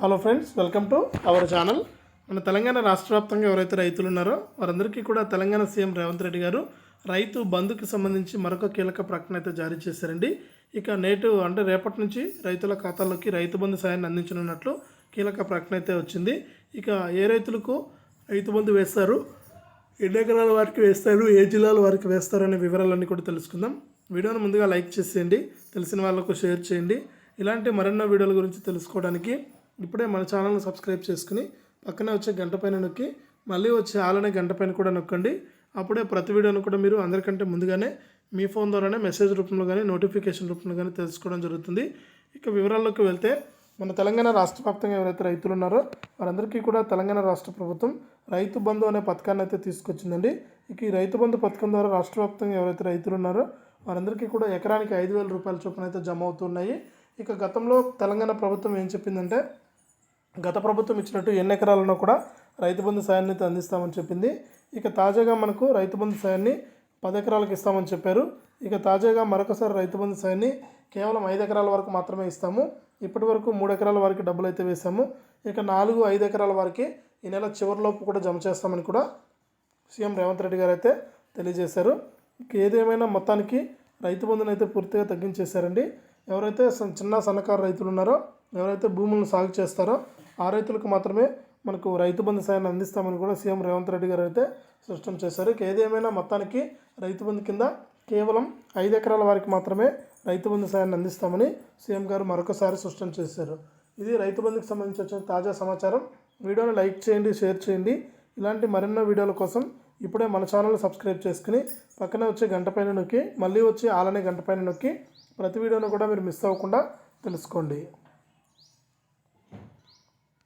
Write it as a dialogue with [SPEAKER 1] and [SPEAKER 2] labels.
[SPEAKER 1] Hello friends welcome to our channel మన తెలంగాణ రాష్ట్ర వ్యాప్తంగా ఎవరైతే రైతులు ఉన్నారో వారందరికీ కూడా తెలంగాణ సీఎం రేవంత్ రెడ్డి గారు రైతు బంధుకి సంబంధించి మరొక కీలక ప్రకటన అయితే జారీ చేశారండి. ఇక నేటు అంటే రేపటి నుంచి రైతుల ఖాతాల్లోకి రైతు బంధు సాయాన్ని అందించనున్నట్లు కీలక ప్రకటన అయితే వచ్చింది. ఇక ఏ రైతులకు రైతు బంధు వేస్తారు? ఎన్ని ఎకరాల వారికి వేస్తారు? ఏ జిల్లాల వారికి వేస్తారు? అనే వివరాలన్నీ కూడా తెలుసుకుందాం. వీడియోను ముందుగా లైక్ చేసేయండి. తెలిసిన వాళ్ళకు షేర్ చేయండి. ఇలాంటి మరెన్నో వీడియోల గురించి తెలుసుకోవడానికి ఇప్పుడే మన ఛానల్ని సబ్స్క్రైబ్ చేసుకుని పక్కనే వచ్చే గంట పైన నొక్కి మళ్ళీ వచ్చే ఆలనే గంట పైన కూడా నొక్కండి. అప్పుడే ప్రతి వీడియోను కూడా మీరు అందరికంటే ముందుగానే మీ ఫోన్ ద్వారానే మెసేజ్ రూపంలో కానీ నోటిఫికేషన్ రూపంలో కానీ తెలుసుకోవడం జరుగుతుంది. ఇక వివరాల్లోకి వెళ్తే మన తెలంగాణ రాష్ట్ర వ్యాప్తంగా ఎవరైతే రైతులు ఉన్నారో వారందరికీ కూడా తెలంగాణ రాష్ట్ర ప్రభుత్వం రైతు బంధు అనే పథకాన్ని అయితే తీసుకొచ్చిందండి. ఇక ఈ రైతు బంధు పథకం ద్వారా రాష్ట్ర వ్యాప్తంగా ఎవరైతే రైతులు ఉన్నారో వారందరికీ కూడా ఎకరానికి ఐదు వేల రూపాయల చొప్పున అయితే జమ అవుతున్నాయి ఇక గతంలో తెలంగాణ ప్రభుత్వం ఏం చెప్పిందంటే గత ప్రభుత్వం ఇచ్చినట్టు ఎన్ని ఎకరాలను కూడా రైతు బంధు సాయాన్ని అయితే అందిస్తామని చెప్పింది. ఇక తాజాగా మనకు రైతు బంధు సాయాన్ని పది ఎకరాలకు ఇస్తామని చెప్పారు. ఇక తాజాగా మరొకసారి రైతు బంధు సాయాన్ని కేవలం ఐదు ఎకరాల వరకు మాత్రమే ఇస్తాము. ఇప్పటి వరకు మూడు ఎకరాల వరకు డబ్బులు అయితే వేసాము ఇక నాలుగు ఐదు ఎకరాల వరకు ఈ నెల చివరిలోపు కూడా జమ చేస్తామని కూడా సీఎం రేవంత్ రెడ్డి గారు అయితే తెలియజేశారు. ఇక ఏదేమైనా మొత్తానికి రైతు బంధుని అయితే పూర్తిగా తగ్గించేశారండి. ఎవరైతే చిన్న సన్నకారు రైతులు ఉన్నారో ఎవరైతే భూములను సాగు చేస్తారో ఆ రైతులకు మాత్రమే మనకు రైతు బంధు సాయాన్ని అందిస్తామని కూడా సీఎం రేవంత్ రెడ్డి గారు అయితే స్పష్టం చేశారు. ఏదేమైనా మొత్తానికి రైతు బంధు కింద కేవలం ఐదు ఎకరాల వారికి మాత్రమే రైతు బంధు సాయాన్ని అందిస్తామని సీఎం గారు మరొకసారి స్పష్టం చేశారు. ఇది రైతు బంధుకి సంబంధించి వచ్చిన తాజా సమాచారం. వీడియోని లైక్ చేయండి షేర్ చేయండి. ఇలాంటి మరెన్నో వీడియోల కోసం ఇప్పుడే మన ఛానల్ సబ్స్క్రైబ్ చేసుకుని పక్కనే వచ్చే గంట పైన నొక్కి మళ్ళీ వచ్చి ఆలనే గంట పైన నొక్కి ప్రతి వీడియోను కూడా మీరు మిస్ అవ్వకుండా తెలుసుకోండి.